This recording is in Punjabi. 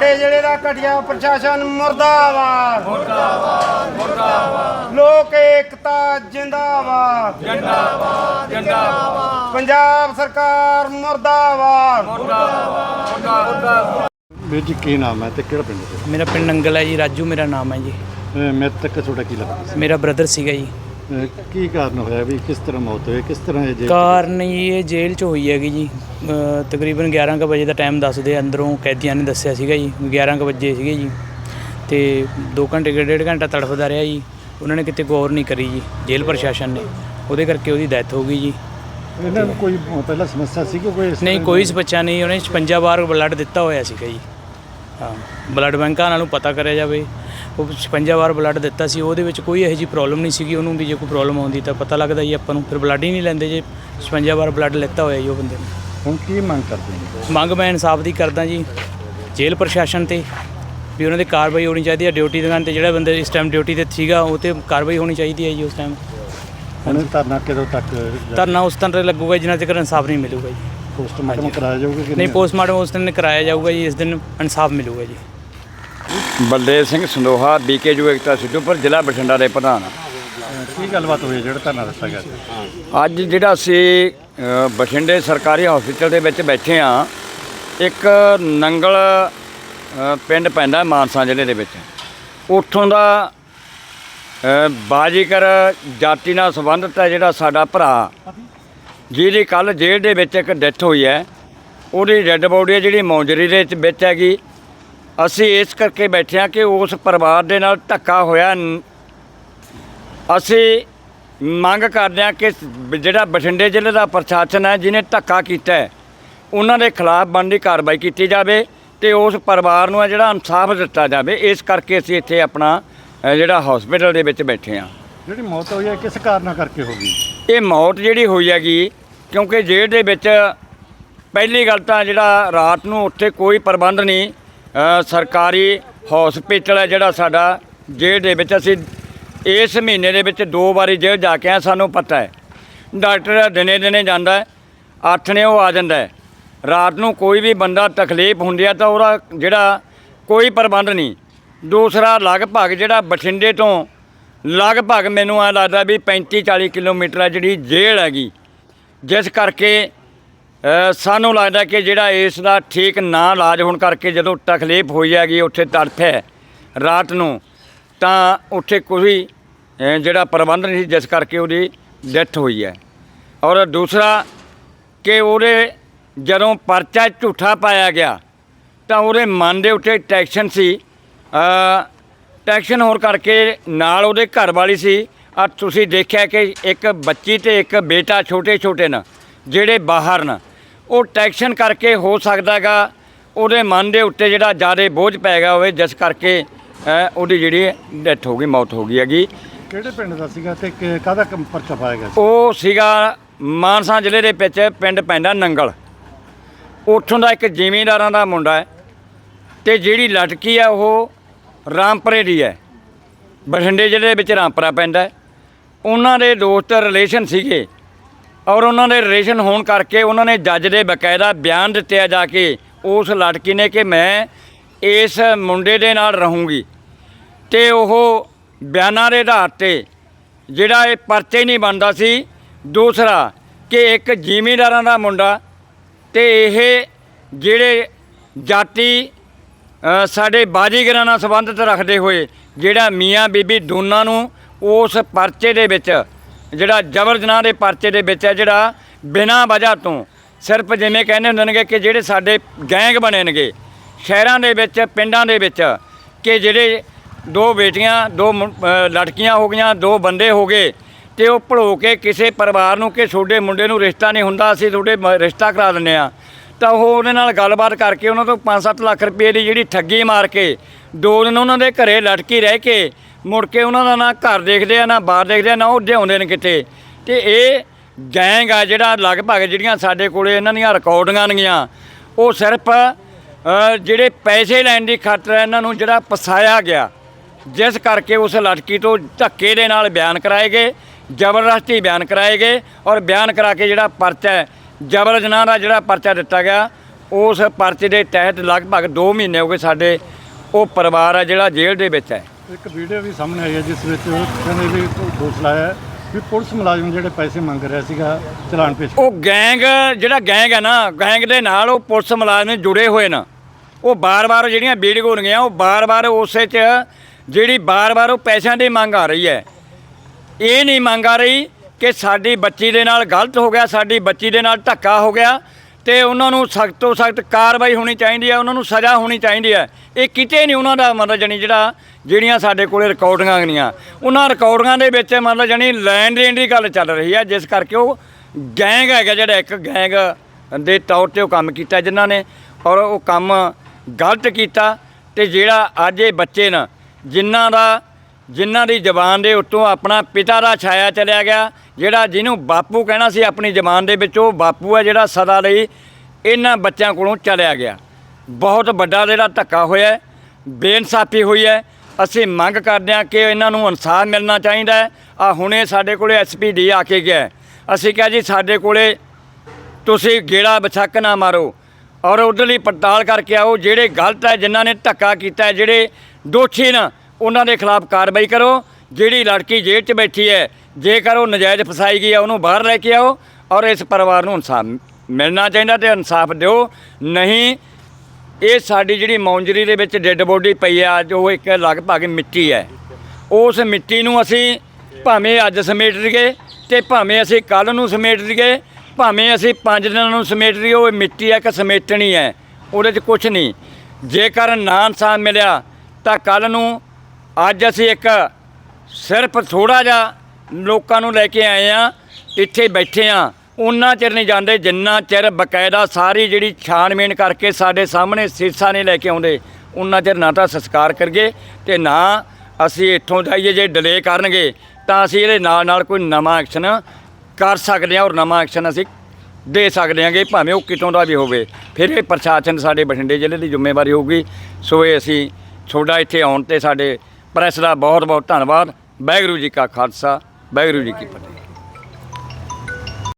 ਬਠਿੰਡੇ ਜ਼ਿਲ੍ਹੇ ਦਾ ਘਟਿਆ ਪ੍ਰਸ਼ਾਸਨ ਮੁਰਦਾਬਾਦ। ਮੁਰਦਾਬਾਦ ਮੁਰਦਾਬਾਦ। ਲੋਕ ਏਕਤਾ ਜਿੰਦਾਬਾਦ। ਜਿੰਦਾਬਾਦ ਜਿੰਦਾਬਾਦ। ਪੰਜਾਬ ਸਰਕਾਰ ਮੁਰਦਾਬਾਦ। ਵੀਰ ਜੀ ਕੀ ਨਾਮ ਹੈ ਤੇ ਕਿਹੜਾ ਪਿੰਡ ਮੇਰਾ ਪਿੰਡ ਨੰਗਲ ਹੈ ਜੀ ਰਾਜੂ ਮੇਰਾ ਨਾਮ ਹੈ ਜੀ। ਮੈਂ ਤੱਕ ਤੁਹਾਡਾ ਕੀ ਲੱਗਦਾ? ਸੀ ਮੇਰਾ ਬ੍ਰਦਰ ਸੀਗਾ ਜੀ। ਕੀ ਕਾਰਨ ਹੋਇਆ ਵੀ ਕਿਸ ਤਰ੍ਹਾਂ ਮੌਤ ਹੋਈ? ਕਿਸ ਤਰ੍ਹਾਂ ਇਹ ਜੇ ਕਾਰਨ ਜੀ ਇਹ ਜੇਲ੍ਹ 'ਚ ਹੋਈ ਹੈਗੀ ਜੀ। ਅ, ਤਕਰੀਬਨ 11 ਕੁ ਵਜੇ ਦਾ ਟਾਈਮ ਦੱਸਦੇ ਆ, ਅੰਦਰੋਂ ਕੈਦੀਆਂ ਨੇ ਦੱਸਿਆ ਸੀਗਾ ਜੀ 11 ਕੁ ਵਜੇ ਸੀਗੇ ਜੀ। ਤੇ 2 ਘੰਟੇ ਕੁ ਡੇਢ ਘੰਟਾ ਤੜਫਦਾ ਰਿਹਾ ਜੀ। ਉਹਨਾਂ ਨੇ ਕਿਤੇ ਗੌਰ ਨਹੀਂ ਕਰੀ ਜੀ ਜੇਲ੍ਹ ਪ੍ਰਸ਼ਾਸਨ ਨੇ। ਉਹਦੇ ਕਰਕੇ ਉਹਦੀ ਡੈਥ ਹੋ ਗਈ ਜੀ। ਇਹਨਾਂ ਨੂੰ ਕੋਈ ਪਹਿਲਾਂ ਸਮੱਸਿਆ ਸੀ ਕਿ ਕੋਈ ਇਸ ਨਹੀਂ ਤਰ੍ਹਾਂ ਕੋਈ ਬੱਚਾ ਨਹੀਂ ਉਹਨੇ 56 ਵਾਰ ਬਲੱਡ ਦਿੱਤਾ ਹੋਇਆ ਸੀਗਾ ਜੀ। ਬਲੱਡ ਬੈਂਕਾਂ ਨਾਲੋਂ ਪਤਾ ਕਰਿਆ ਜਾਵੇ। ਉਹ 56 ਵਾਰ ਬਲੱਡ ਦਿੱਤਾ ਸੀ ਉਹਦੇ ਵਿੱਚ ਕੋਈ ਇਹੋ ਜਿਹੀ ਪ੍ਰੋਬਲਮ ਨਹੀਂ ਸੀਗੀ ਉਹਨੂੰ ਵੀ ਜੇ ਕੋਈ ਪ੍ਰੋਬਲਮ ਆਉਂਦੀ ਤਾਂ ਪਤਾ ਲੱਗਦਾ ਜੀ ਆਪਾਂ ਨੂੰ। ਫਿਰ ਬਲੱਡ ਹੀ ਨਹੀਂ ਲੈਂਦੇ ਜੇ 56 ਵਾਰ ਬਲੱਡ ਲੈਤਾ ਹੋਇਆ ਜੀ ਉਹ ਬੰਦੇ ਨੇ। ਹੁਣ ਕੀ ਮੰਗ ਕਰਦੇ ਨੇ? ਮੰਗ ਮੈਂ ਇਨਸਾਫ ਦੀ ਕਰਦਾ ਜੀ। ਜੇਲ੍ਹ ਪ੍ਰਸ਼ਾਸਨ ਤੇ ਵੀ ਉਹਨਾਂ ਦੀ ਕਾਰਵਾਈ ਹੋਣੀ ਚਾਹੀਦੀ ਹੈ ਡਿਊਟੀ ਦੁਕਾਨ ਤੇ ਜਿਹੜਾ ਬੰਦਾ ਇਸ ਟਾਈਮ ਡਿਊਟੀ ਤੇ ਸੀਗਾ ਉਹ ਤੇ ਕਾਰਵਾਈ ਹੋਣੀ ਚਾਹੀਦੀ ਹੈ ਜੀ ਉਸ ਟਾਈਮ ਹੁਣ ਧਰਨਾ ਕਦੋਂ ਤੱਕ ਧਰਨਾ ਉਸ ਤਰ੍ਹਾਂ ਲੱਗੂਗਾ ਜਿੰਨਾ ਤੱਕ ਇਨਸਾਫ ਨਹੀਂ ਮਿਲੂਗਾ ਜੀ। ਪੋਸਟਮਾਰਟਮ ਕਰਾਇਆ ਜਾਊਗਾ ਕਿ ਨਹੀਂ ਪੋਸਟਮਾਰਟਮ ਉਸ ਦਿਨ ਕਰਾਇਆ ਜਾਊਗਾ ਜੀ ਇਸ ਦਿਨ ਇਨਸਾਫ ਮਿਲੂਗਾ ਜੀ। ਬਲਦੇਵ ਸਿੰਘ ਸੰਦੋਹਾ ਬੀਕੇਯੂ ਏਕਤਾ ਸਿੱਧੂਪੁਰ ਜ਼ਿਲ੍ਹਾ ਬਠਿੰਡਾ ਦੇ ਪ੍ਰਧਾਨ। ਕੀ ਗੱਲਬਾਤ ਹੋਈ ਹੈ ਜਿਹੜਾ ਧਰਨਾ ਦਿੱਤਾ ਗਿਆ ਸੀ? ਅੱਜ ਜਿਹੜਾ ਅਸੀਂ ਅ, ਬਠਿੰਡੇ ਸਰਕਾਰੀ ਹਸਪੀਟਲ ਦੇ ਵਿੱਚ ਬੈਠੇ ਆ ਇੱਕ ਨੰਗਲ ਅ, ਪਿੰਡ ਪੈਂਦਾ ਮਾਨਸਾ ਜ਼ਿਲ੍ਹੇ ਦੇ ਵਿੱਚ। ਉੱਥੋਂ ਦਾ ਅ, ਬਾਜੀਕਰ ਜਾਤੀ ਨਾਲ ਸੰਬੰਧਿਤ ਹੈ ਜਿਹੜਾ ਸਾਡਾ ਭਰਾ। ਜਿਹਦੀ ਕੱਲ ਜੇਲ੍ਹ ਦੇ ਵਿੱਚ ਇੱਕ ਡੈਥ ਹੋਈ ਹੈ ਉਹਦੀ ਡੈੱਡ ਬੋਡੀ ਹੈ ਜਿਹੜੀ ਮੌਜਰੀ ਦੇ ਵਿੱਚ- ਹੈਗੀ। ਅਸੀਂ ਇਸ ਕਰਕੇ ਬੈਠੇ ਹਾਂ ਕਿ ਉਸ ਪਰਿਵਾਰ ਦੇ ਨਾਲ ਧੱਕਾ ਹੋਇਆ। ਅਸੀਂ ਮੰਗ ਕਰਦੇ ਹਾਂ ਕਿ ਜਿਹੜਾ ਬਠਿੰਡੇ ਜ਼ਿਲ੍ਹੇ ਦਾ ਪ੍ਰਸ਼ਾਸਨ ਹੈ ਜਿਹਨੇ ਧੱਕਾ ਕੀਤਾ ਹੈ ਉਹਨਾਂ ਦੇ ਖਿਲਾਫ ਬਣਦੀ ਕਾਰਵਾਈ ਕੀਤੀ ਜਾਵੇ ਤੇ ਉਸ ਪਰਿਵਾਰ ਨੂੰ ਜਿਹੜਾ ਇਨਸਾਫ ਦਿੱਤਾ ਜਾਵੇ। ਇਸ ਕਰਕੇ ਅਸੀਂ ਇੱਥੇ ਆਪਣਾ ਜਿਹੜਾ ਹਸਪੀਟਲ ਦੇ ਵਿੱਚ ਬੈਠੇ ਹਾਂ। ਜਿਹੜੀ ਮੌਤ ਹੋਈ ਹੈ ਕਿਸ ਕਾਰਨਾਂ ਕਰਕੇ ਹੋ ਗਈ? ਇਹ ਮੌਤ ਜਿਹੜੀ ਹੋਈ ਹੈਗੀ ਕਿਉਂਕਿ ਜੇਲ੍ਹ ਦੇ ਵਿੱਚ ਪਹਿਲੀ ਗੱਲ ਤਾਂ ਜਿਹੜਾ ਰਾਤ ਨੂੰ ਉੱਥੇ ਕੋਈ ਪ੍ਰਬੰਧ ਨਹੀਂ ਸਰਕਾਰੀ ਹਸਪੀਟਲ ਹੈ ਜਿਹੜਾ ਸਾਡਾ, ਜੇਲ੍ਹ ਦੇ ਵਿੱਚ ਅਸੀਂ ਇਸ ਮਹੀਨੇ ਦੇ ਵਿੱਚ ਦੋ ਵਾਰੀ ਜੇਲ੍ਹ ਜਾ ਕੇ ਆਏ, ਸਾਨੂੰ ਪਤਾ ਹੈ। ਡਾਕਟਰ ਦਿਨੇ ਦਿਨੇ ਜਾਂਦਾ ਅੱਠ ਨੇ ਉਹ ਆ ਜਾਂਦਾ ਰਾਤ ਨੂੰ ਕੋਈ ਵੀ ਬੰਦਾ ਤਕਲੀਫ ਹੁੰਦੀ ਹੈ ਤਾਂ ਉਹਦਾ ਜਿਹੜਾ ਕੋਈ ਪ੍ਰਬੰਧ ਨਹੀਂ। ਦੂਸਰਾ ਲਗਭਗ ਜਿਹੜਾ ਬਠਿੰਡੇ ਤੋਂ ਲਗਭਗ ਮੈਨੂੰ ਐ ਲੱਗਦਾ ਵੀ 35 40 ਕਿਲੋਮੀਟਰ ਹੈ ਜਿਹੜੀ ਜੇਲ੍ਹ ਹੈਗੀ। ਜਿਸ ਕਰਕੇ ਸਾਨੂੰ ਲੱਗਦਾ ਕਿ ਜਿਹੜਾ ਇਸ ਦਾ ਠੀਕ ਨਾ ਇਲਾਜ ਹੋਣ ਕਰਕੇ ਜਦੋਂ ਤਕਲੀਫ ਹੋਈ ਹੈਗੀ ਉੱਥੇ ਤੜਫ ਹੈ ਰਾਤ ਨੂੰ ਤਾਂ ਉੱਥੇ ਕੋਈ ਜਿਹੜਾ ਪ੍ਰਬੰਧ ਨਹੀਂ ਸੀ ਜਿਸ ਕਰਕੇ ਉਹਦੀ ਡੈਥ ਹੋਈ ਹੈ। ਔਰ ਦੂਸਰਾ ਕਿ ਉਹਦੇ ਜਦੋਂ ਪਰਚਾ ਝੂਠਾ ਪਾਇਆ ਗਿਆ ਤਾਂ ਉਹਦੇ ਮਨ ਦੇ ਉੱਤੇ ਟੈਕਸ਼ਨ ਸੀ ਅ, ਟੈਕਸ਼ਨ ਹੋਣ ਕਰਕੇ ਨਾਲ ਉਹਦੇ ਘਰ ਵਾਲੀ ਸੀ ਆ ਤੁਸੀਂ ਦੇਖਿਆ ਕਿ ਇੱਕ ਬੱਚੀ ਤੇ ਇੱਕ ਬੇਟਾ ਛੋਟੇ ਛੋਟੇ ਨੇ ਜਿਹੜੇ ਬਾਹਰ ਨੇ। ਉਹ ਟੈਕਸ਼ਨ ਕਰਕੇ ਹੋ ਸਕਦਾਗਾ ਉਹਦੇ ਮਨ ਦੇ ਉੱਤੇ ਜਿਹੜਾ ਜ਼ਿਆਦਾ ਬੋਝ ਪੈ ਗਿਆ ਹੋਵੇ ਜਿਸ ਕਰਕੇ ਉਹਦੀ ਜਿਹੜੀ ਡੈਥ ਹੋ ਗਈ ਮੌਤ ਹੋ ਗਈ ਹੈਗੀ। ਕਿਹੜੇ ਪਿੰਡ ਦਾ ਸੀਗਾ ਤੇ ਕਾਹਦਾ ਪਰਚਾ ਪਾਇਆ ਗਿਆ ਉਹ ਸੀਗਾ ਮਾਨਸਾ ਜ਼ਿਲ੍ਹੇ ਦੇ ਵਿੱਚ ਪਿੰਡ ਪੈਂਦਾ ਨੰਗਲ। ਉੱਥੋਂ ਦਾ ਇੱਕ ਜ਼ਿਮੀਂਦਾਰਾਂ ਦਾ ਮੁੰਡਾ ਹੈ ਤੇ ਜਿਹੜੀ ਲਟਕੀ ਹੈ ਉਹ ਰਾਮਪੁਰੇ ਦੀ ਹੈ। ਬਠਿੰਡੇ ਜ਼ਿਲ੍ਹੇ ਦੇ ਵਿੱਚ ਰਾਮਪੁਰਾ ਪੈਂਦਾ ਹੈ। ਉਹਨਾਂ ਦੇ ਦੋਸਤ ਰਿਲੇਸ਼ਨ ਸੀਗੇ ਔਰ ਉਹਨਾਂ ਦੇ ਰਿਲੇਸ਼ਨ ਹੋਣ ਕਰਕੇ ਉਹਨਾਂ ਨੇ ਜੱਜ ਦੇ ਬਕਾਇਦਾ ਬਿਆਨ ਦਿੱਤੇ ਜਾ ਕੇ ਉਸ ਲੜਕੀ ਨੇ ਕਿ ਮੈਂ ਇਸ ਮੁੰਡੇ ਦੇ ਨਾਲ ਰਹੂੰਗੀ। ਤੇ ਉਹ ਬਿਆਨਾਂ ਦੇ ਆਧਾਰ ਤੇ ਜਿਹੜਾ ਇਹ ਪਰਚੇ ਨਹੀਂ ਬਣਦਾ ਸੀ, ਦੂਸਰਾ ਕਿ ਇੱਕ ਜ਼ਿਮੀਂਦਾਰਾਂ ਦਾ ਮੁੰਡਾ ਤੇ ਇਹ ਜਿਹੜੇ ਜਾਤੀ ਸਾਡੇ ਬਾਜੀਗਰਾਂ ਨਾਲ ਸੰਬੰਧਿਤ ਰੱਖਦੇ ਹੋਏ ਜਿਹੜਾ ਮੀਆਂ ਬੀਬੀ ਦੋਨਾਂ ਨੂੰ ਉਸ ਪਰਚੇ ਦੇ ਵਿੱਚ, ਜਿਹੜਾ ਜਬਰ ਜਨਾਹ ਦੇ ਪਰਚੇ ਦੇ ਵਿੱਚ ਹੈ, ਜਿਹੜਾ ਬਿਨਾਂ ਵਜ੍ਹਾ ਤੋਂ ਸਿਰਫ ਜਿਵੇਂ ਕਹਿੰਦੇ ਹੁੰਦੇ ਨੇਗੇ ਕਿ ਜਿਹੜੇ ਸਾਡੇ ਗੈਂਗ ਬਣੇ ਨੇਗੇ, ਸ਼ਹਿਰਾਂ ਦੇ ਵਿੱਚ, ਪਿੰਡਾਂ ਦੇ ਵਿੱਚ, ਕਿ ਜਿਹੜੇ ਦੋ ਬੇਟੀਆਂ, ਦੋ ਮੁੰ- ਲੜਕੀਆਂ ਹੋ ਗਈਆਂ, ਦੋ ਬੰਦੇ ਹੋ ਗਏ, ਤੇ ਉਹ ਭੜੋ ਕੇ ਕਿਸੇ ਪਰਿਵਾਰ ਨੂੰ ਕਿ ਤੁਹਾਡੇ ਮੁੰਡੇ ਨੂੰ ਰਿਸ਼ਤਾ ਨਹੀਂ ਹੁੰਦਾ, ਅਸੀਂ ਤੁਹਾਡੇ ਰਿਸ਼ਤਾ ਕਰਾ ਦਿੰਦੇ ਆ ਤਾਂ ਉਹ ਉਹਦੇ ਨਾਲ ਗੱਲਬਾਤ ਕਰਕੇ ਉਹਨਾਂ ਤੋਂ 5-7 ਲੱਖ ਰੁਪਏ ਦੀ ਜਿਹੜੀ ਠੱਗੀ ਮਾਰ ਕੇ, ਦੋ ਦਿਨ ਉਹਨਾਂ ਦੇ ਘਰੇ ਲਟਕੀ ਰਹਿ ਕੇ ਮੁੜ ਕੇ ਉਹਨਾਂ ਦਾ ਨਾ ਘਰ ਦੇਖਦੇ ਆ, ਨਾ ਬਾਹਰ ਦੇਖਦੇ ਆ, ਨਾ ਉਹ ਜਿਉਂਦੇ ਨੇ ਕਿਤੇ। ਤੇ ਇਹ ਗੈਂਗ ਆ ਜਿਹੜਾ ਲਗਭਗ ਜਿਹੜੀਆਂ ਸਾਡੇ ਕੋਲੇ ਇਹਨਾਂ ਦੀਆਂ ਰਿਕਾਰਡਿੰਗਾਂ ਨੇਗੀਆਂ, ਉਹ ਸਿਰਫ ਜਿਹੜੇ ਪੈਸੇ ਲੈਣ ਦੀ ਖਾਤਰ ਇਹਨਾਂ ਨੂੰ ਜਿਹੜਾ ਪਸਾਇਆ ਗਿਆ। ਜਿਸ ਕਰਕੇ ਉਸ ਲੜਕੀ ਤੋਂ ਧੱਕੇ ਦੇ ਨਾਲ ਬਿਆਨ ਕਰਾਏ ਗਏ, ਜ਼ਬਰਦਸਤੀ ਬਿਆਨ ਕਰਾਏ ਗਏ ਔਰ ਬਿਆਨ ਕਰਾ ਕੇ ਜਿਹੜਾ ਪਰਚਾ ਜਬਰ ਜਨਾਹ ਦਾ ਜਿਹੜਾ ਪਰਚਾ ਦਿੱਤਾ ਗਿਆ, ਉਸ ਪਰਚੇ ਦੇ ਤਹਿਤ ਲਗਭਗ 2 ਮਹੀਨੇ ਹੋ ਗਏ ਸਾਡੇ ਉਹ ਪਰਿਵਾਰ ਆ ਜਿਹੜਾ ਜੇਲ੍ਹ ਦੇ ਵਿੱਚ ਹੈ। ਇੱਕ ਵੀਡੀਓ ਵੀ ਸਾਹਮਣੇ ਆਈ ਹੈ, ਜਿਸ ਵਿੱਚ ਕਹਿੰਦੇ ਵੀ ਦੋਸ਼ ਲਾਇਆ ਹੈ ਵੀ ਪੁਲਿਸ ਮੁਲਾਜ਼ਮ ਜਿਹੜੇ ਪੈਸੇ ਮੰਗ ਰਿਹਾ ਸੀਗਾ ਚਲਾਨ ਪੇਸ਼ ਉਹ ਗੈਂਗ, ਜਿਹੜਾ ਗੈਂਗ ਹੈ ਨਾ, ਗੈਂਗ ਦੇ ਨਾਲ ਉਹ ਪੁਲਿਸ ਮੁਲਾਜ਼ਮ ਜੁੜੇ ਹੋਏ ਨਾ। ਉਹ ਬਾਰ-ਬਾਰ ਜਿਹੜੀਆਂ ਵੀਡੀਓ ਹੋਣਗੀਆਂ ਉਹ ਬਾਰ-ਬਾਰ ਉਸੇ 'ਚ ਜਿਹੜੀ ਬਾਰ-ਬਾਰ ਉਹ ਪੈਸਿਆਂ ਦੀ ਮੰਗ ਆ ਰਹੀ ਹੈ। ਇਹ ਨਹੀਂ ਮੰਗ ਆ ਰਹੀ ਕਿ ਸਾਡੀ ਬੱਚੀ ਦੇ ਨਾਲ ਗਲਤ ਹੋ ਗਿਆ, ਸਾਡੀ ਬੱਚੀ ਦੇ ਨਾਲ ਧੱਕਾ ਹੋ ਗਿਆ। ਤੇ ਉਹਨਾਂ ਨੂੰ ਸਖਤ ਤੋਂ ਸਖਤ ਕਾਰਵਾਈ ਹੋਣੀ ਚਾਹੀਦੀ ਹੈ, ਉਹਨਾਂ ਨੂੰ ਸਜ਼ਾ ਹੋਣੀ ਚਾਹੀਦੀ ਹੈ। ਇਹ ਕਿਤੇ ਨਹੀਂ ਉਹਨਾਂ ਦਾ ਮਤਲਬ ਜਾਣੀ ਜਿਹੜਾ ਜਿਹੜੀਆਂ ਸਾਡੇ ਕੋਲੇ ਰਿਕਾਰਡਿੰਗਾਂ ਗਈਆਂ। ਉਹਨਾਂ ਰਿਕਾਰਡਿੰਗਾਂ ਦੇ ਵਿੱਚ ਮਤਲਬ ਜਾਣੀ ਲੈਣ ਦੇਣ ਦੀ ਗੱਲ ਚੱਲ ਰਹੀ ਹੈ, ਜਿਸ ਕਰਕੇ ਉਹ ਗੈਂਗ ਹੈਗਾ ਜਿਹੜਾ ਇੱਕ ਗੈਂਗ ਦੇ ਤੌਰ ਤੇ ਉਹ ਕੰਮ ਕੀਤਾ ਜਿਨ੍ਹਾਂ ਨੇ ਔਰ ਉਹ ਕੰਮ ਗਲਤ ਕੀਤਾ ਤੇ ਜਿਹੜਾ ਅੱਜ ਇਹ ਬੱਚੇ ਨਾ, ਜਿਨ੍ਹਾਂ ਦਾ ਜਿਨ੍ਹਾਂ ਦੀ ਜ਼ਬਾਨ ਦੇ ਉੱਤੋਂ ਆਪਣਾ ਪਿਤਾ ਦਾ ਛਾਇਆ ਚਲਿਆ ਗਿਆ, ਜਿਹੜਾ ਜਿਹਨੂੰ ਬਾਪੂ ਕਹਿਣਾ ਸੀ ਆਪਣੀ ਜ਼ਬਾਨ ਦੇ ਵਿੱਚ, ਉਹ ਬਾਪੂ ਹੈ ਜਿਹੜਾ ਸਦਾ ਲਈ ਇਹਨਾਂ ਬੱਚਿਆਂ ਕੋਲੋਂ ਚਲਿਆ ਗਿਆ। ਬਹੁਤ ਵੱਡਾ ਜਿਹੜਾ ਧੱਕਾ ਹੋਇਆ ਬੇਇਨਸਾਫੀ ਹੋਈ ਹੈ। ਅਸੀਂ ਮੰਗ ਕਰਦੇ ਹਾਂ ਕਿ ਇਹਨਾਂ ਨੂੰ ਇਨਸਾਫ ਮਿਲਣਾ ਚਾਹੀਦਾ ਹੈ। ਆ ਹੁਣੇ ਸਾਡੇ ਕੋਲੇ ਐਸਪੀਡੀ ਆ ਕੇ ਗਿਆ ਅਸੀਂ ਕਿਹਾ ਜੀ, ਸਾਡੇ ਕੋਲੇ ਤੁਸੀਂ ਗੇੜਾ ਬਛੱਕ ਨਾ ਮਾਰੋ ਔਰ ਉਧਰਲੀ ਪੜਤਾਲ ਕਰਕੇ ਆਓ, ਜਿਹੜੇ ਗਲਤ ਹੈ, ਜਿਨ੍ਹਾਂ ਨੇ ਧੱਕਾ ਕੀਤਾ ਜਿਹੜੇ ਦੋਸ਼ੀ ਨਾ ਉਹਨਾਂ ਦੇ ਖਿਲਾਫ ਕਾਰਵਾਈ ਕਰੋ। ਜਿਹੜੀ ਲੜਕੀ ਜੇਲ੍ਹ 'ਚ ਬੈਠੀ ਹੈ, ਜੇਕਰ ਉਹ ਨਜਾਇਜ਼ ਫਸਾਈ ਗਈ ਹੈ, ਉਹਨੂੰ ਬਾਹਰ ਲੈ ਕੇ ਆਓ ਔਰ ਇਸ ਪਰਿਵਾਰ ਨੂੰ ਇਨਸਾਫ ਮਿਲਣਾ ਚਾਹੀਦਾ ਤੇ ਇਨਸਾਫ ਦਿਓ। ਨਹੀਂ, ਇਹ ਸਾਡੀ ਜਿਹੜੀ ਮੌਂਜਰੀ ਦੇ ਵਿੱਚ ਡੈੱਡ ਬੋਡੀ ਪਈ ਹੈ, ਅੱਜ ਉਹ ਇੱਕ ਲਗਭਗ ਮਿੱਟੀ ਹੈ। ਉਸ ਮਿੱਟੀ ਨੂੰ ਅਸੀਂ ਭਾਵੇਂ ਅੱਜ ਸਮੇਟ ਲਈਏ ਤੇ ਭਾਵੇਂ ਅਸੀਂ ਕੱਲ ਨੂੰ ਸਮੇਟ ਲਈਏ, ਭਾਵੇਂ ਅਸੀਂ ਪੰਜ ਦਿਨਾਂ ਨੂੰ ਸਮੇਟ ਲਈਏ, ਉਹ ਮਿੱਟੀ ਹੈ ਕਿ ਸਮੇਟਣੀ ਹੈ। ਉਹਦੇ 'ਚ ਕੁਝ ਨਹੀਂ। ਜੇਕਰ ਨਾ ਇਨਸਾਫ ਮਿਲਿਆ, ਤਾਂ ਕੱਲ ਨੂੰ ਅੱਜ ਅਸੀਂ ਇੱਕ ਸਿਰਫ ਥੋੜਾ ਜਿਹਾ ਲੋਕਾਂ ਨੂੰ ਲੈ ਕੇ ਆਏ ਆ ਇੱਥੇ ਬੈਠੇ ਆ ਉਹਨਾਂ ਚਿਰ ਨਹੀਂ ਜਾਂਦੇ, ਜਿੰਨਾ ਚਿਰ ਬਕਾਇਦਾ ਸਾਰੀ ਜਿਹੜੀ ਛਾਣਬੀਣ ਕਰਕੇ ਸਾਡੇ ਸਾਹਮਣੇ ਸੀਸਾ ਨਹੀਂ ਲੈ ਕੇ ਆਉਂਦੇ ਉਹਨਾਂ ਚਿਰ ਨਾ ਤਾਂ ਸੰਸਕਾਰ ਕਰਗੇ ਤੇ ਨਾ ਅਸੀਂ ਇੱਥੋਂ ਜਾਈਏ ਜੇ ਡਿਲੇ ਕਰਨਗੇ, ਤਾਂ ਅਸੀਂ ਇਹਦੇ ਨਾਲ ਨਾਲ ਕੋਈ ਨਵਾਂ ਐਕਸ਼ਨ ਕਰ ਸਕਦੇ ਹਾਂ ਔਰ ਨਵਾਂ ਐਕਸ਼ਨ ਅਸੀਂ ਦੇ ਸਕਦੇ ਹਾਂਗੇ, ਭਾਵੇਂ ਉਹ ਕਿਤੋਂ ਦਾ ਵੀ ਹੋਵੇ। ਫਿਰ ਇਹ ਪ੍ਰਸ਼ਾਸਨ ਸਾਡੇ ਬਠਿੰਡੇ ਜ਼ਿਲ੍ਹੇ ਦੀ ਜ਼ਿੰਮੇਵਾਰੀ ਹੋਊਗੀ। ਸੋ ਇਹ ਅਸੀਂ ਤੁਹਾਡਾ ਇੱਥੇ ਆਉਣ ਤੇ ਸਾਡੇ ਪ੍ਰੈਸ ਦਾ ਬਹੁਤ ਬਹੁਤ ਧੰਨਵਾਦ। ਵਾਹਿਗੁਰੂ ਜੀ ਕਾ ਖਾਲਸਾ ਵਾਹਿਗੁਰੂ ਜੀ ਕੀ ਫਤਿਹ।